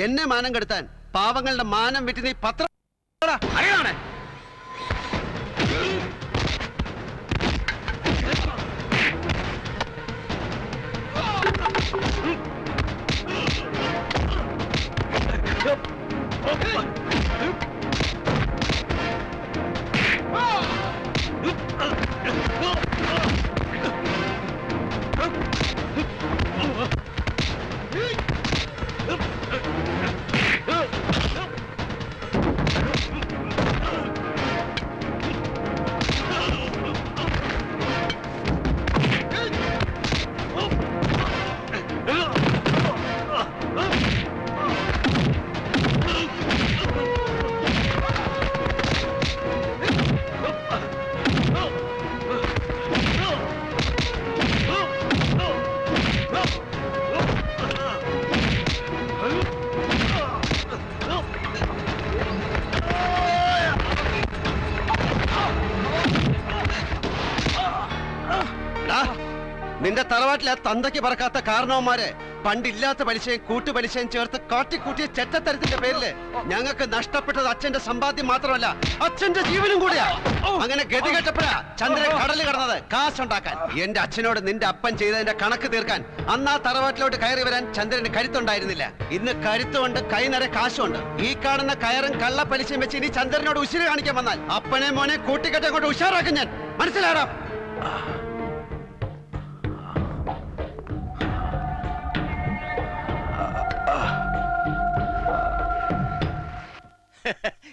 എന്നെ മാനം കെടുത്താൻ പാവങ്ങളുടെ മാനം വിറ്റ് നീ പത്രം തന്തയ്ക്ക് പറക്കാത്ത കാരണവന്മാരെ. പണ്ടില്ലാത്ത പലിശയും കൂട്ടുപലിശയും ചേർത്ത് കാട്ടിക്കൂട്ടിയ ചെറ്റത്തരത്തിന്റെ പേരിൽ ഞങ്ങൾക്ക് നഷ്ടപ്പെട്ടത് അച്ഛന്റെ സമ്പാദ്യം മാത്രമല്ല അച്ഛന്റെ ജീവനും കൂടിയാ. അങ്ങനെ ഗതി കെട്ടപ്പോഴാ ചന്ദ്രൻ കടൽ കടന്നത് കാശുണ്ടാക്കാൻ. എന്റെ അച്ഛനോട് നിന്റെ അപ്പൻ ചെയ്തതിന്റെ കണക്ക് തീർക്കാൻ അന്ന് ആ തറവാട്ടിലോട്ട് കയറി വരാൻ ചന്ദ്രന് കരുത്തുണ്ടായിരുന്നില്ല. ഇന്ന് കരുത്തുകൊണ്ട് കൈ നിറ കാശുണ്ട്. ഈ കാണുന്ന കയറും കള്ള പലിശയും വെച്ച് ഇനി ചന്ദ്രനോട് ഉശിര് കാണിക്കാൻ വന്നാൽ അപ്പനെ മോനെ കൂട്ടിക്കെട്ടെ കൊണ്ട് ഉഷാറാക്കും ഞാൻ. മനസ്സിലാടാ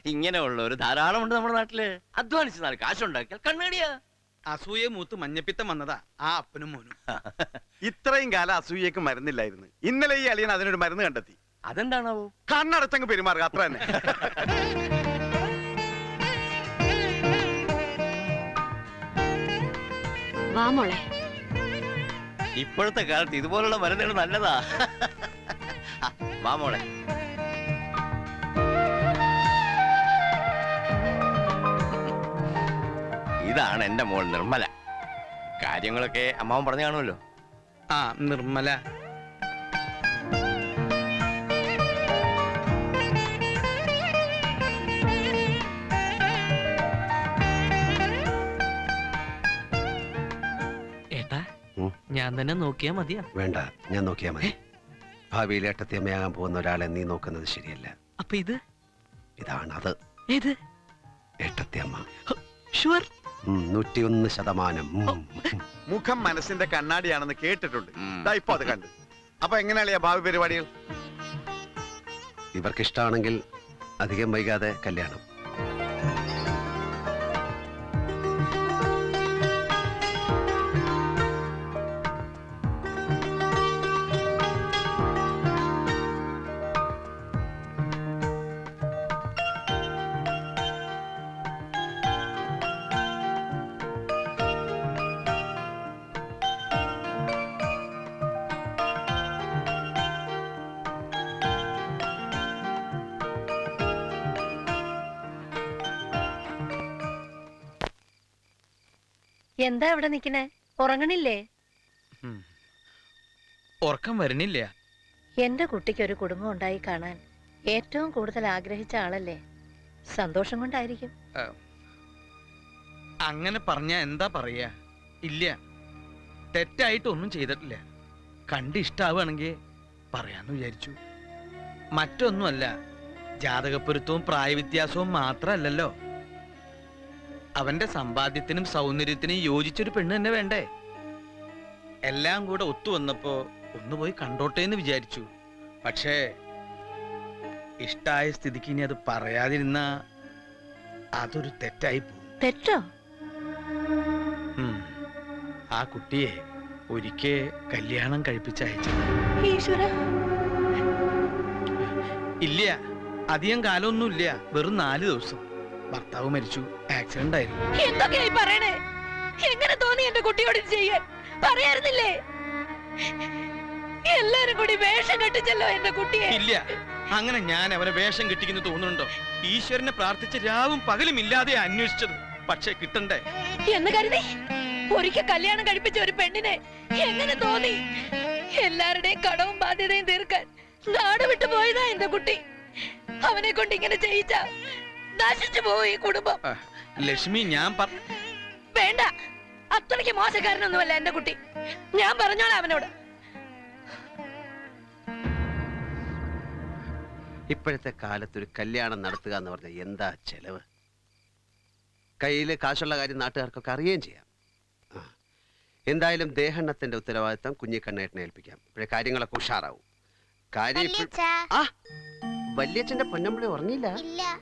ഇങ്ങനെയുള്ള ഒരു ധാരാളമുണ്ട് നമ്മുടെ നാട്ടിൽ. അധ്വാനിച്ച് നാല് കാശുണ്ടാക്കിയാൽ കണ്ണേടിയാ. അസൂയ മൂത്ത് മഞ്ഞപ്പിത്തം വന്നതാ ആ അപ്പനും മോനും. ഇത്രയും കാലം അസൂയക്ക് മരുന്നില്ലായിരുന്നു. ഇന്നലെ ഈ അളിയൻ അതിനൊരു മരുന്ന് കണ്ടെത്തി. അതെന്താണാവോ? കണ്ണടച്ചങ്ങ് പെരുമാറുക അത്ര തന്നെ. വാ മോളെ. ഇപ്പോഴത്തെ കാലത്ത് ഇതുപോലുള്ള മരുന്നുകൾ നല്ലതാ. വാമോളെ വാ മോളെ. ഇതാണ് എന്റെ മോൾ നിർമ്മല. കാര്യങ്ങളൊക്കെ അമ്മാവൻ പറഞ്ഞു കാണുമല്ലോ. ആ നിർമ്മല. ഏട്ടാ ഉം. ഞാൻ തന്നെ നോക്കിയാ മതിയാ. വേണ്ട ഞാൻ നോക്കിയാ മതി. ഭാവിയിൽ ഏട്ടത്തിയമ്മയാകാൻ പോകുന്ന ഒരാളെ നീ നോക്കുന്നത് ശരിയല്ല. അപ്പൊ ഇത്? ഇതാണ് അത്. ഏത്? ഏട്ടത്തിയമ്മ. ഷുവർ. നൂറ്റിയൊന്ന് ശതമാനം. മുഖം മനസ്സിന്റെ കണ്ണാടിയാണെന്ന് കേട്ടിട്ടുണ്ട്. ദാ ഇപ്പൊ അത് കണ്ട്. അപ്പൊ എങ്ങനെയാളിയാ ഭാവി പരിപാടികൾ? ഇവർക്കിഷ്ടാണെങ്കിൽ അധികം വൈകാതെ കല്യാണം. എന്താ അവിടെ നിക്കണേ ഉറങ്ങണില്ലേ? ഉറക്കം വരണില്ല എന്റെ കുട്ടിക്ക് ഒരു കുടുംബം ഉണ്ടായി കാണാൻ ഏറ്റവും കൂടുതൽ ആഗ്രഹിച്ച ആളല്ലേ? സന്തോഷം കൊണ്ടായിരിക്കും. അങ്ങനെ പറഞ്ഞ എന്താ പറയാ? ഇല്ല. തെറ്റായിട്ടൊന്നും ചെയ്തിട്ടില്ല. കണ്ട് ഇഷ്ടാവുകയാണെങ്കിൽ പറയാന്ന് വിചാരിച്ചു. മറ്റൊന്നുമല്ല. ജാതകപ്പൊരുത്തവും പ്രായവ്യത്യാസവും മാത്രമല്ലല്ലോ. അവന്റെ സമ്പാദ്യത്തിനും സൗന്ദര്യത്തിനും യോജിച്ചൊരു പെണ്ണ് തന്നെ വേണ്ടേ? എല്ലാം കൂടെ ഒത്തു വന്നപ്പോ ഒന്ന് പോയി കണ്ടോട്ടെ എന്ന് വിചാരിച്ചു. പക്ഷേ ഇഷ്ടായ സ്ഥിതിക്ക് ഇനി അത് പറയാതിരുന്ന അതൊരു തെറ്റായി പോകും തെറ്റോ? ആ കുട്ടിയെ ഒരിക്കൽ കല്യാണം ഈശ്വര. ഇല്ല. അധികം കാലമൊന്നുമില്ല. വെറും നാല് ദിവസം. ഭർത്താവ് മരിച്ചു. ആക്സിഡന്റ് ആയിരുന്നു. എന്തൊക്കെയായി പറയണേ? എങ്ങനെ തോന്നി എന്റെ കുട്ടിയോട് ചെയ്യാൻ? പറയായിരുന്നില്ലേ എല്ലാരും കൂടി വേഷം കെട്ടിച്ചല്ലോ എന്റെ കുട്ടിയെ. ഇല്ല. അങ്ങനെ ഞാൻ അവനെ വേഷം കിട്ടിക്കുന്നു തോന്നുന്നുണ്ടോ? ഈശ്വരനെ പ്രാർത്ഥിച്ച് രാവും പകലും ഇല്ലാതെ അന്വേഷിച്ചത്. പക്ഷെ കിട്ടണ്ടേ? എന്ന് കരുതി? ഒരിക്കൽ കല്യാണം കഴിപ്പിച്ച ഒരു പെണ്ണിനെ എങ്ങനെ തോന്നി? എല്ലാവരുടെയും കടവും ബാധ്യതയും തീർക്കാൻ നാട് വിട്ടു പോയതാ എന്റെ കുട്ടി. അവനെ കൊണ്ട് ഇങ്ങനെ ചെയ്യിച്ച നശിച്ചു പോയി ഈ കുടുംബം. ലക്ഷ്മി ഞാൻ വേണ്ട. അത്രയ്ക്ക് മോശക്കാരനൊന്നുമല്ല എന്റെ കുട്ടി. ഞാൻ പറഞ്ഞോളാം അവനോട്. ഇപ്പോഴത്തെ കാലത്ത് ഒരു കല്യാണം നടത്തുക എന്ന് പറഞ്ഞാൽ എന്താ ചെലവ്? കയ്യിൽ കാശുള്ള കാര്യം നാട്ടുകാർക്കൊക്കെ അറിയുകയും ചെയ്യാം. ആ. എന്തായാലും ദേഹണ്ണത്തിന്റെ ഉത്തരവാദിത്തം കുഞ്ഞിക്കണ്ണേട്ടനെ ഏൽപ്പിക്കാം. ഇപ്പോഴേ കാര്യങ്ങളൊക്കെ ഉഷാറാവും. കാര്യം വല്യച്ഛന്റെ പൊന്നമ്പിളി ഉറങ്ങിയില്ല? ഇല്ല.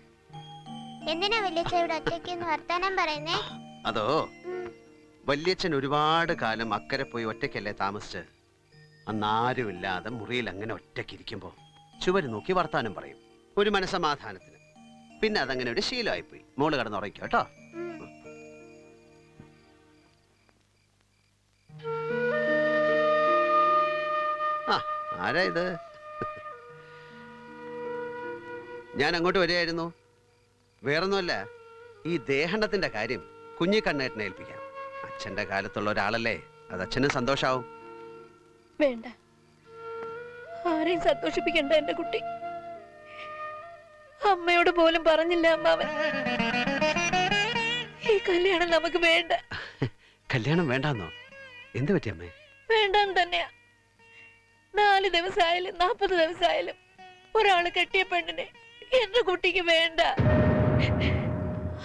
എന്തിനാ വല്യച്ഛ ഇവിടെ ഒറ്റയ്ക്ക് വർത്താനം പറയുന്നേ? അതോ. വല്യച്ഛൻ ഒരുപാട് കാലം അക്കരെ പോയി ഒറ്റയ്ക്കല്ലേ താമസിച്ച്. അന്നാരുമില്ലാതെ മുറിയിൽ അങ്ങനെ ഒറ്റയ്ക്കിരിക്കുമ്പോ ചുവര് നോക്കി വർത്താനം പറയും. ഒരു മനസമാധാനത്തിന് പിന്നെ അതങ്ങനെ ഒരു ശീലമായിപ്പോയി. മോൾ കടന്നുറയ്ക്കോ കേട്ടോ. ആ ആരാ ഇത്? ഞാൻ അങ്ങോട്ട് വരികയായിരുന്നു. വേറൊന്നുമല്ല ഈ ദേഹണ്ണത്തിന്റെ കാര്യം കുഞ്ഞിക്കണ്ണേട്ടനെ ഏൽപ്പിക്കാം. അച്ഛന്റെ കാലത്തുള്ള ഒരാളല്ലേ അത് അച്ഛനും സന്തോഷാവും. വേണ്ട. ആരെയും സന്തോഷിപ്പിക്കണ്ട എന്റെ കുട്ടി. അമ്മയോട് പോലും പറഞ്ഞില്ല അമ്മാവൻ. ഈ കല്യാണം നമുക്ക് വേണ്ട. കല്യാണം വേണ്ടാന്നോ? എന്ത് പറ്റി അമ്മേ? വേണ്ടെന്ന് തന്നെയാ. നാല് ദിവസമായാലും നാപ്പത് ദിവസമായാലും ഒരാൾ കെട്ടിയ പെണ്ണിനെ എന്റെ കുട്ടിക്ക് വേണ്ട.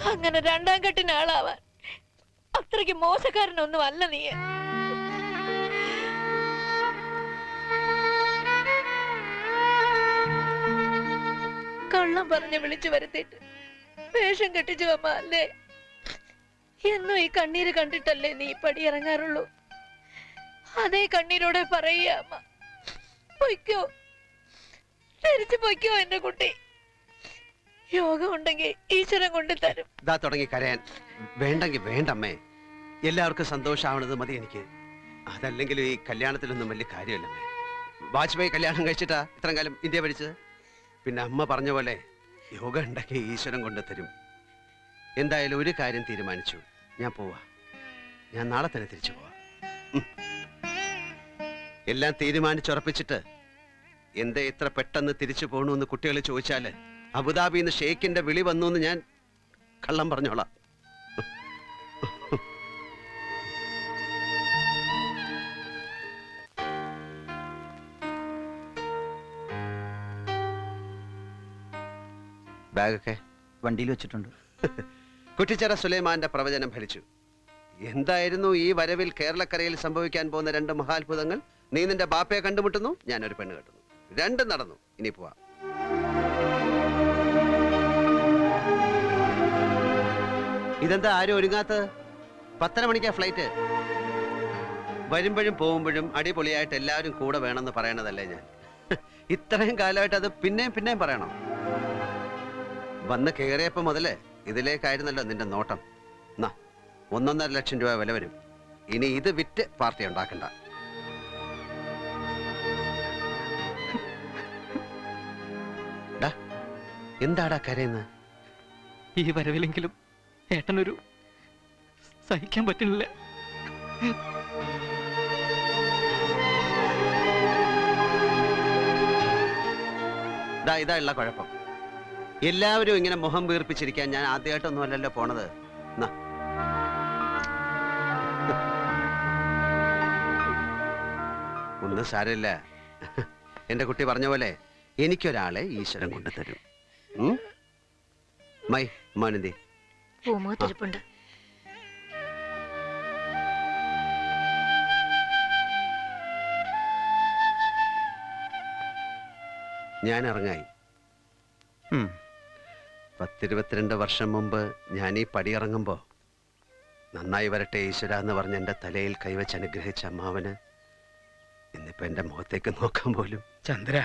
അങ്ങനെ രണ്ടാം കെട്ടിന് ആളാവാൻ അത്രയ്ക്ക് മോശക്കാരനൊന്നും അല്ല നീ. കള്ളം പറഞ്ഞ് വിളിച്ചു വരുത്തിയിട്ട് വേഷം കെട്ടിച്ചു അമ്മ അല്ലേ എന്നും ഈ കണ്ണീര് കണ്ടിട്ടല്ലേ നീ പടി ഇറങ്ങാറുള്ളൂ? അതേ കണ്ണീരോടെ പറയുക അമ്മ. പൊയ്ക്കോ. തിരിച്ചു പൊയ്ക്കോ എന്റെ കുട്ടി. യോഗം ഉണ്ടെങ്കിൽ ഈശ്വരൻ തരും ഇതാ തുടങ്ങി കരയാൻ. വേണ്ടെങ്കിൽ വേണ്ടമ്മേ. എല്ലാവർക്കും സന്തോഷമാവണത് മതി എനിക്ക്. അതല്ലെങ്കിലും ഈ കല്യാണത്തിലൊന്നും വലിയ കാര്യമല്ലമ്മേ. വാജ്പേയി കല്യാണം കഴിച്ചിട്ടാ ഇത്രയും കാലം ഇന്ത്യ പഠിച്ചത്? പിന്നെ അമ്മ പറഞ്ഞ പോലെ യോഗ ഉണ്ടെങ്കിൽ ഈശ്വരൻ കൊണ്ട് തരും എന്തായാലും ഒരു കാര്യം തീരുമാനിച്ചു. ഞാൻ പോവാ. ഞാൻ നാളെ തന്നെ തിരിച്ചു പോവാ. എല്ലാം തീരുമാനിച്ചുറപ്പിച്ചിട്ട് എന്തേ ഇത്ര പെട്ടെന്ന് തിരിച്ചു പോകണമെന്ന് കുട്ടികൾ ചോദിച്ചാൽ അബുദാബിന്ന് ഷെയ്ഖിന്റെ വിളി വന്നു എന്ന് ഞാൻ കള്ളം പറഞ്ഞോളാം. ബാഗൊക്കെ വണ്ടിയിൽ വെച്ചിട്ടുണ്ട്. കുട്ടിച്ചറ സുലൈമാന്റെ പ്രവചനം ഫലിച്ചു. എന്തായിരുന്നു ഈ വരവിൽ കേരളക്കരയിൽ സംഭവിക്കാൻ പോകുന്ന രണ്ട് മഹാത്ഭുതങ്ങൾ? നീ നിന്റെ ബാപ്പയെ കണ്ടുമുട്ടുന്നു ഞാനൊരു പെണ്ണ് കെട്ടുന്നു. രണ്ടും നടന്നു. ഇനി പോവാം. ഇതെന്താ ആരും ഒരുങ്ങാത്തത്? പത്തര മണിക്കാ ഫ്ലൈറ്റ് വരുമ്പോഴും പോകുമ്പോഴും അടിപൊളിയായിട്ട് എല്ലാവരും കൂടെ വേണമെന്ന് പറയണതല്ലേ ഞാൻ. ഇത്രയും കാലമായിട്ട് അത് പിന്നെയും പിന്നെയും പറയണം? വന്ന് കയറിയപ്പോ മുതലേ ഇതിലേക്കായിരുന്നല്ലോ നിന്റെ നോട്ടം. എന്നാ ഒന്നൊന്നര ലക്ഷം രൂപ വില വരും. ഇനി ഇത് വിറ്റ് പാർട്ടി ഉണ്ടാക്കണ്ട. എന്താടാ കരയുന്നത് ഈ വരവിലെങ്കിലും ഏട്ടനൊരു സഹിക്കാൻ പറ്റുന്നില്ല. ഇതാ ഉള്ള കുഴപ്പം. എല്ലാവരും ഇങ്ങനെ മുഖം വീർപ്പിച്ചിരിക്കാൻ ഞാൻ ആദ്യമായിട്ടൊന്നും അല്ലല്ലോ പോണത്. എന്നാ. ഒന്നും സാരമില്ല. എന്റെ കുട്ടി പറഞ്ഞ പോലെ എനിക്കൊരാളെ ഈശ്വരൻ കൊണ്ടുതരും. മൈ മോനന്തി. പൂമുഖത്തിരിപ്പുണ്ട് ഞാൻ ഇറങ്ങായി. പത്തിരുപത്തിരണ്ട് വർഷം മുമ്പ് ഞാൻ ഈ പടിയിറങ്ങുമ്പോ നന്നായി വരട്ടെ ഈശ്വര എന്ന് പറഞ്ഞ എന്റെ തലയിൽ കൈവച്ച് അനുഗ്രഹിച്ച അമ്മാവന് ഇന്നിപ്പോ എന്റെ മുഖത്തേക്ക് നോക്കാൻ പോലും. ചന്ദ്ര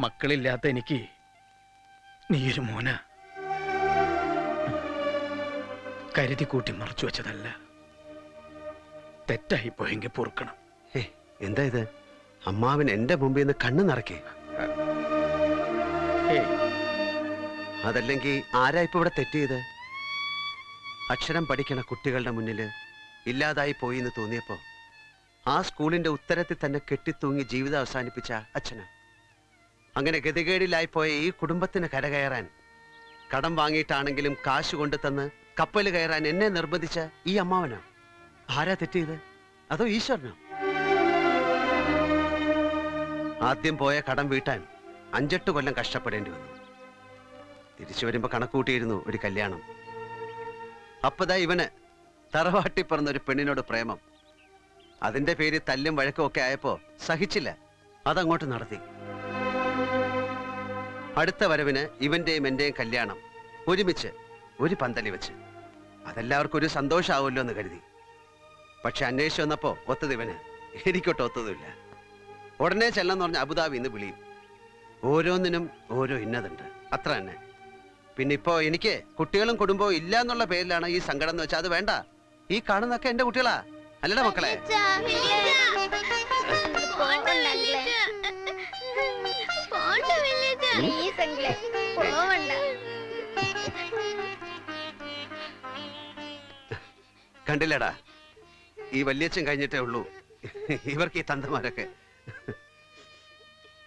മക്കളില്ലാത്ത എനിക്ക് നീ ഒരു മോന. കരുതി കൂട്ടി മറച്ചു വെച്ചതല്ല. തെറ്റായി പോയെങ്കിൽ പൊറുക്കണം. ഏ എന്താ ഇത്? അമ്മാവൻ എന്റെ മുമ്പിൽ നിന്ന് കണ്ണു നിറക്കേ അതല്ലെങ്കിൽ ആരാ ഇപ്പൊ ഇവിടെ തെറ്റിയത്? അക്ഷരം പഠിക്കണ കുട്ടികളുടെ മുന്നിൽ ഇല്ലാതായി പോയി എന്ന് തോന്നിയപ്പോ ആ സ്കൂളിന്റെ ഉത്തരത്തിൽ തന്നെ കെട്ടിത്തൂങ്ങി ജീവിതം അവസാനിപ്പിച്ച അച്ഛന്. അങ്ങനെ ഗതികേടിലായി പോയ ഈ കുടുംബത്തിന് കരകയറാൻ കടം വാങ്ങിയിട്ടാണെങ്കിലും കാശ് കൊണ്ടു തന്ന് കപ്പൽ കയറാൻ എന്നെ നിർബന്ധിച്ച ഈ അമ്മാവനോ? ആരാ തെറ്റിയത് അതോ ഈശ്വരനോ? ആദ്യം പോയ കടം വീട്ടാൻ അഞ്ചെട്ട് കൊല്ലം കഷ്ടപ്പെടേണ്ടി വന്നു. തിരിച്ചു വരുമ്പോ കണക്കൂട്ടിയിരുന്നു ഒരു കല്യാണം. അപ്പതാ ഇവന് തറവാട്ടി പറഞ്ഞ ഒരു പെണ്ണിനോട് പ്രേമം. അതിന്റെ പേര് തല്ലും വഴക്കും ഒക്കെ ആയപ്പോ സഹിച്ചില്ല. അതങ്ങോട്ട് നടത്തി. അടുത്ത വരവിന് ഇവന്റെയും എന്റെയും കല്യാണം ഒരുമിച്ച് ഒരു പന്തലി വെച്ച്. അതെല്ലാവർക്കും ഒരു സന്തോഷമാവുമല്ലോ എന്ന് കരുതി. പക്ഷെ അന്വേഷിച്ചു വന്നപ്പോ ഒത്തത് ഇവന് എനിക്കൊട്ട് ഒത്തതുമില്ല. ഉടനെ ചെല്ലെന്ന് പറഞ്ഞ അബുദാബി ഇന്ന് വിളിയും. ഓരോന്നിനും ഓരോ ഇന്നതുണ്ട്. അത്ര തന്നെ. പിന്നെ ഇപ്പോ എനിക്ക് കുട്ടികളും കുടുംബവും ഇല്ല എന്നുള്ള പേരിലാണ് ഈ സങ്കടം എന്ന് വെച്ചാൽ അത് വേണ്ട. ഈ കാണുന്നൊക്കെ എന്റെ കുട്ടികളാ. അല്ലടാ മക്കളെ. കണ്ടില്ലടാ. ഈ വല്യച്ഛൻ കഴിഞ്ഞിട്ടേ ഉള്ളൂ. ഇവർക്ക് ഈ തന്തമാരൊക്കെ.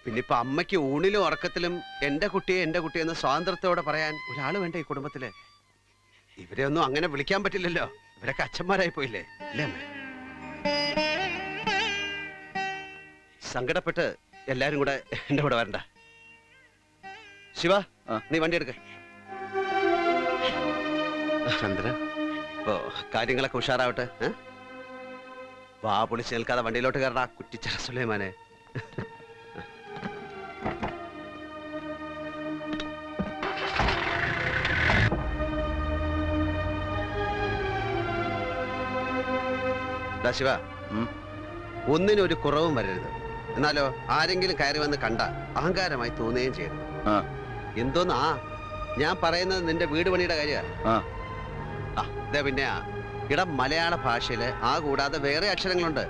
പിന്നെ ഇപ്പൊ അമ്മയ്ക്ക് ഊണിലും ഉറക്കത്തിലും എന്റെ കുട്ടിയെ എന്റെ കുട്ടിയെന്ന് സ്വാതന്ത്ര്യത്തോടെ പറയാൻ ഒരാൾ വേണ്ട ഈ കുടുംബത്തിൽ? ഇവരെ ഒന്നും അങ്ങനെ വിളിക്കാൻ പറ്റില്ലല്ലോ. ഇവരൊക്കെ അച്ഛന്മാരായി പോയില്ലേ? അല്ലേ അമ്മേ? സങ്കടപ്പെട്ട് എല്ലാരും കൂടെ എന്റെ കൂടെ വരണ്ട. ശിവ നീ വണ്ടി എടുക്ക. ചന്ദ്ര? ഇപ്പോ കാര്യങ്ങളൊക്കെ ഉഷാറാവട്ടെ വാ പൊളിച്ച് നിൽക്കാതെ വണ്ടിയിലോട്ട് കയറടാ കുറ്റിച്ചറ സുലൈമാനെ. ശിവ ഒന്നിനൊരു ഒന്നിനും ഒരു കുറവും വരരുത്. എന്നാലോ ആരെങ്കിലും കയറി വന്ന് കണ്ട അഹങ്കാരമായി തോന്നുകയും ചെയ്യരുത്. എന്തോന്നാ? ഞാൻ പറയുന്നത് നിന്റെ വീട് പണിയുടെ കാര്യമാണ് ഇതേ പിന്നെ ഇട മലയാള ഭാഷയിൽ ആ കൂടാതെ വേറെ അക്ഷരങ്ങളുണ്ട്.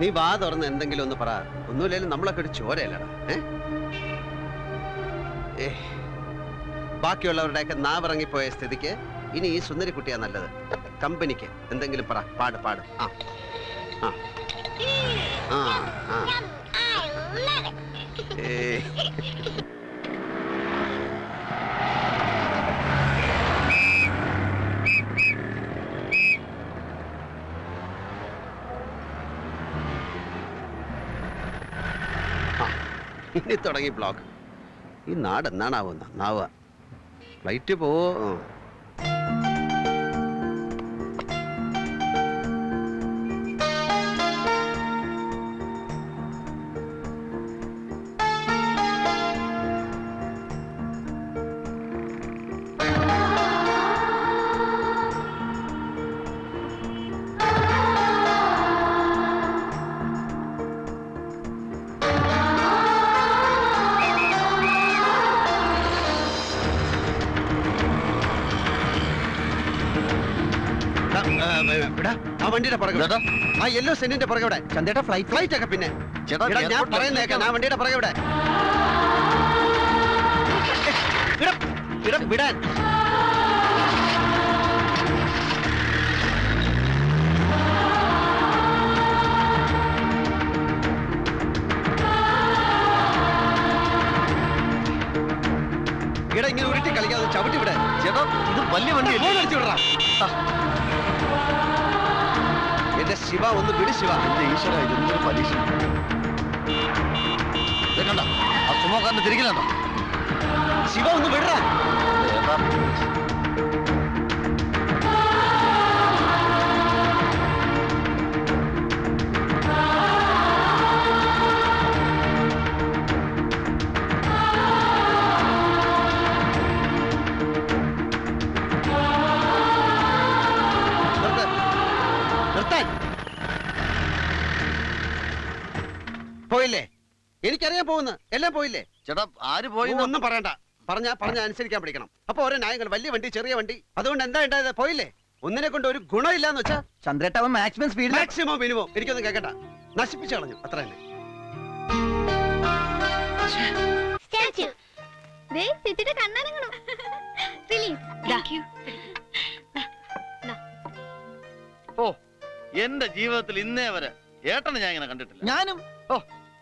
നീ വാ തുറന്ന് എന്തെങ്കിലും ഒന്ന് പറ. ഒന്നുമില്ലെങ്കിലും നമ്മളൊക്കെ ഒരു ചോരയല്ലടാ. ഏ? ഏ. ബാക്കിയുള്ളവരുടെയൊക്കെ നാവിറങ്ങിപ്പോയ സ്ഥിതിക്ക് ഇനി ഈ സുന്ദരി കുട്ടിയാ നല്ലത്. കമ്പനിക്ക് എന്തെങ്കിലും പറ. പാട് പാട്. ആ. ആ. ആ ആ. ഏയ്. തുടങ്ങി ബ്ലോക്ക്. ഈ നാട് എന്നാണാവുന്ന നാവ. ഫ്ലൈറ്റ് പോവോ? ആ, വണ്ടിയുടെ പുറകെ വിടാ. ആ യെല്ലോ സെന്റിന്റെ പുറകെ ഇവിടെ. ചന്തേട്ടാ ഫ്ലൈറ്റ് ഫ്ലൈറ്റ് ഒക്കെ പിന്നെ. ചേട്ടാ, എടാ, ഞാൻ airport പറയുന്നേക്കാം ആ വണ്ടിയുടെ പുറകെ ഇവിടെ. വിടാ, വിടാ, വിടാൻ. ഇവിടെ ഇങ്ങനെ ഉരുട്ടി കളിക്കാതെ ചവിട്ടി വിടെ ചേട്ടാ ഇത് വലിയ വണ്ടി എല്ലാം അടിച്ചു വിടറാ. എന്റെ ശിവ ഒന്ന് വിട് ശിവ. എന്റെ ഈശ്വര ഇതൊരു പരീക്ഷ. കണ്ട? ആ സുമോക്കാരന്റെ തിരിക്കലുണ്ടോ ശിവ ഒന്ന് വിടറാ. എനിക്കറിയാൻ പോകുന്നു. എല്ലാം പോയില്ലേ? ചേട്ടാ ആര് പോയി ഒന്നും പറയണ്ട. പറഞ്ഞാ പറഞ്ഞ അനുസരിക്കാൻ പഠിക്കണം. അപ്പൊ ഓരോ ന്യായങ്ങൾ വലിയ വണ്ടി ചെറിയ വണ്ടി. അതുകൊണ്ട് എന്താ ഉണ്ടായത്? പോയില്ലേ? ഒന്നിനെ കൊണ്ട് ഒരു ഗുണമില്ലാന്ന് വെച്ചാ ചന്ദ്രേട്ട മാക്സിമം സ്പീഡ് മാക്സിമം മിനിമം എനിക്കൊന്നും കേൾക്കണ്ട നശിപ്പിച്ചു കളഞ്ഞു. അത്ര തന്നെ ഓ എന്റെ ജീവിതത്തിൽ ഇന്നേ വരെ ഏട്ടനെ ഞാൻ ഇങ്ങനെ കണ്ടിട്ടില്ല. ഞാനും. ഓ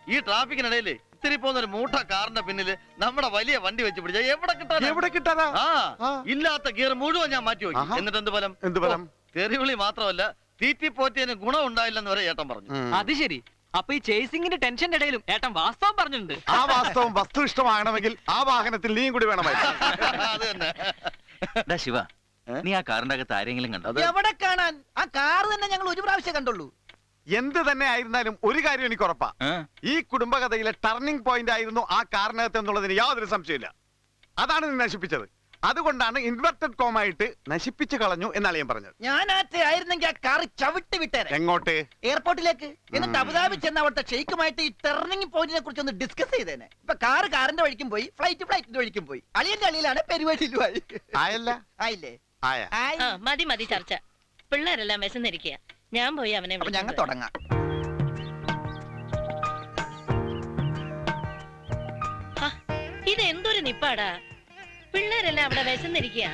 ഈ ട്രാഫിക്കിനിടയിൽ ഇത്തിരി പോകുന്ന ഒരു മൂട്ട കാറിന്റെ പിന്നിൽ നമ്മുടെ വലിയ വണ്ടി വെച്ച് പിടിച്ച എവിടെ കിട്ടാൻ എവിടെ കിട്ടാനാ? ആ. ഇല്ലാത്ത ഗിയർ മുഴുവൻ ഞാൻ മാറ്റി വെക്കും. എന്നിട്ട് എന്ത് ഫലം? എന്ത് ഫലം? തെറിവിളി മാത്രമല്ല തീറ്റി പോറ്റിയതിന് ഗുണം ഉണ്ടായില്ലെന്ന് വരെ ഏട്ടൻ പറഞ്ഞു. അത് ശരി. അപ്പൊ ഈ ചേസിംഗിന്റെ ടെൻഷന്റെ ഇടയിലും ഏട്ടൻ വാസ്തവം പറഞ്ഞിട്ടുണ്ട്. ആ വാസ്തവം വസ്തു ഇഷ്ടമാകണമെങ്കിൽ ആ വാഹനത്തിൽ നീയും കൂടി വേണമായിരുന്നു ശിവ നീ ആ കാറിന്റെ അകത്ത് ആരെങ്കിലും കണ്ടോ? എവിടെ കാണാൻ? ആ കാർ തന്നെ ഞങ്ങൾ ഒരു പ്രാവശ്യം കണ്ടുള്ളൂ. എന്ത് തന്നെ ആയിരുന്നാലും ഒരു കാര്യം എനിക്ക് ഉറപ്പാ? ഈ കുടുംബകഥയിലെ ടർണിംഗ് പോയിന്റ് ആയിരുന്നു ആ കാരണകത്ത് എന്നുള്ളതിന് യാതൊരു സംശയമില്ല അതാണ് നീ നശിപ്പിച്ചത്. അതുകൊണ്ടാണ് ഇൻവെർട്ടഡ് കോമായിട്ട് നശിപ്പിച്ചു കളഞ്ഞു എന്നാണ് ഞാൻ പറഞ്ഞത്. ഞാനാത്തെ ആയിരുന്നെങ്കിൽ ആ കാർ ചവിട്ടി വിട്ടേരെ എങ്ങോട്ട്? എയർപോർട്ടിലേക്ക് എന്നിട്ട് അബുദാബി ചെന്ന അവിടുത്തെ ഷെയ്ക്കുമായിട്ട് ഈ ടേർണിംഗ് പോയിന്റിനെ കുറിച്ച് ഒന്ന് ഡിസ്കസ് ചെയ്തേനെ. ഇപ്പൊ കാറ് കാറിന്റെ വഴിക്കും പോയി ഫ്ലൈറ്റ് ഫ്ലൈറ്റിന്റെ വഴിക്കും പോയി. അളിയന്റെ അളിയിലാണ് പരിപാടിയിലുമായി ആയല്ല? ആയില്ലേ? ആയ. ആയി. ആ മതി മതി ചർച്ച. പിള്ളേരെല്ലാം വിശന്നിരിക്കുക ഞാൻ പോയി അവനെ അപ്പൊ ഞങ്ങൾ തുടങ്ങാം. വരാം. ആ, ഇത് എന്തൊരു നിപ്പാടാ? പിള്ളേരെല്ലാം അവിടെ വിശന്നിരിക്കുക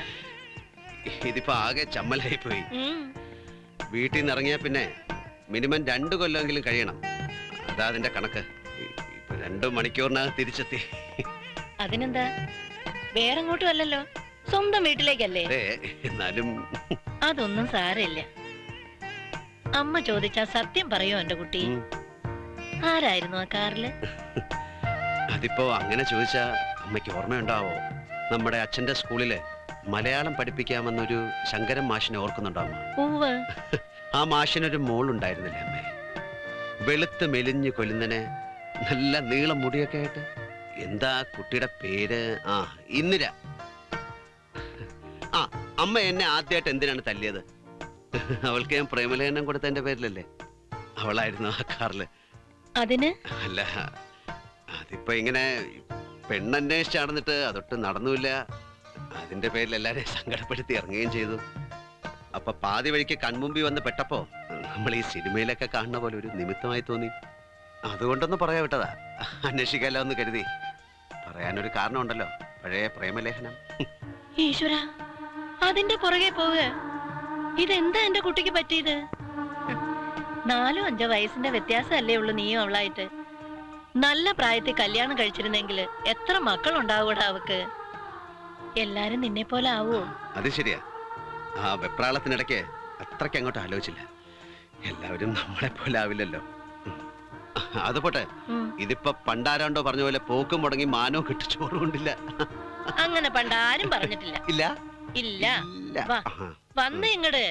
ഇതിപ്പോ ആകെ ചമ്മലായി പോയി വീട്ടിൽ നിന്ന് ഇറങ്ങിയാ പിന്നെ മിനിമം രണ്ടു കൊല്ലമെങ്കിലും കഴിയണം. അതാ അതിന്റെ കണക്ക്. ഇപ്പൊ രണ്ടു മണിക്കൂറിനകം തിരിച്ചെത്തി. അതിനെന്താ? വേറെങ്ങോട്ടും അല്ലല്ലോ. സ്വന്തം വീട്ടിലേക്കല്ലേ? അതെ എന്നാലും അതൊന്നും സാരമില്ല. അമ്മ ചോദിച്ചാ സത്യം പറയോ എന്റെ കുട്ടി? ആരായിരുന്നു ആ കാറിൽ? അതിപ്പോ അങ്ങനെ ചോദിച്ചാ അമ്മയ്ക്ക് ഓർമ്മയുണ്ടാവോ? നമ്മുടെ അച്ഛന്റെ സ്കൂളിൽ മലയാളം പഠിപ്പിക്കാമെന്നൊരു ശങ്കരൻ മാഷിനെ ഓർക്കുന്നുണ്ടോ അമ്മ? ഉവ്വ്. ആ മാഷിനൊരു മോളുണ്ടായിരുന്നില്ലേ അമ്മേ? വെളുത്ത് മെലിഞ്ഞ് കൊല്ലുന്നനെ നല്ല നീളം മുടിയൊക്കെ ആയിട്ട്. എന്താ കുട്ടിയുടെ പേര്? ആ ഇന്ദിര. ആ അമ്മ എന്നെ ആദ്യമായിട്ട് എന്തിനാണ് തല്ലിയത്? അവൾക്ക് ഞാൻ പ്രേമലേഖനം കൊടുത്ത എന്റെ പേരിലല്ലേ? അവളായിരുന്നു ആ കാറിൽ. അതിന്? അല്ല അതിപ്പോ ഇങ്ങനെ പെണ്ണന്വേഷിച്ച് നടന്നിട്ട് അതൊട്ട് നടന്നുമില്ല. അതിന്റെ പേരിൽ എല്ലാരെയും സങ്കടപ്പെടുത്തി ഇറങ്ങുകയും ചെയ്തു. അപ്പൊ പാതി വഴിക്ക് കൺമുമ്പി വന്ന് പെട്ടപ്പോ നമ്മൾ ഈ സിനിമയിലൊക്കെ കാണുന്ന പോലെ ഒരു നിമിത്തമായി തോന്നി. അതുകൊണ്ടൊന്ന് പറയാ വിട്ടതാ. അന്വേഷിക്കാലോ എന്ന് കരുതി. പറയാനൊരു കാരണമുണ്ടല്ലോ. പഴയ പ്രേമലേഖനം. ഈശ്വര അതിന്റെ പുറകെ പോവുക. ഇതെന്താ എന്റെ കുട്ടിക്ക് പറ്റിയത്. നാലോ അഞ്ചോ വയസ്സിന്റെ വ്യത്യാസമല്ലേ ഉള്ളു നീയും അവളായിട്ട്. നല്ല പ്രായത്തിൽ കല്യാണം കഴിച്ചിരുന്നെങ്കിൽ എത്ര മക്കൾ ഉണ്ടാവൂടാ അവക്ക്? എല്ലാരും നിന്നെ പോലെ ആവോ? അത് ശരിയാ. ആ വെപ്രാളത്തിനിടയ്ക്ക് അത്രയ്ക്ക് അങ്ങോട്ട് ആലോചിച്ചില്ല. എല്ലാവരും നമ്മളെ പോലെ ആവില്ലല്ലോ. അത് പോട്ടെ. ഇതിപ്പോ പണ്ടാരാണ്ടോ പറഞ്ഞ പോലെ പോക്കും മുടങ്ങി മാനോ കിട്ടി ചോറുകൊണ്ടില്ല അങ്ങനെ പണ്ടാരും പറഞ്ഞിട്ടില്ല. ഇല്ല? ഇല്ല. ഇല്ല. വാ. ആഹാ. വന്ന് ഇങ്ങട്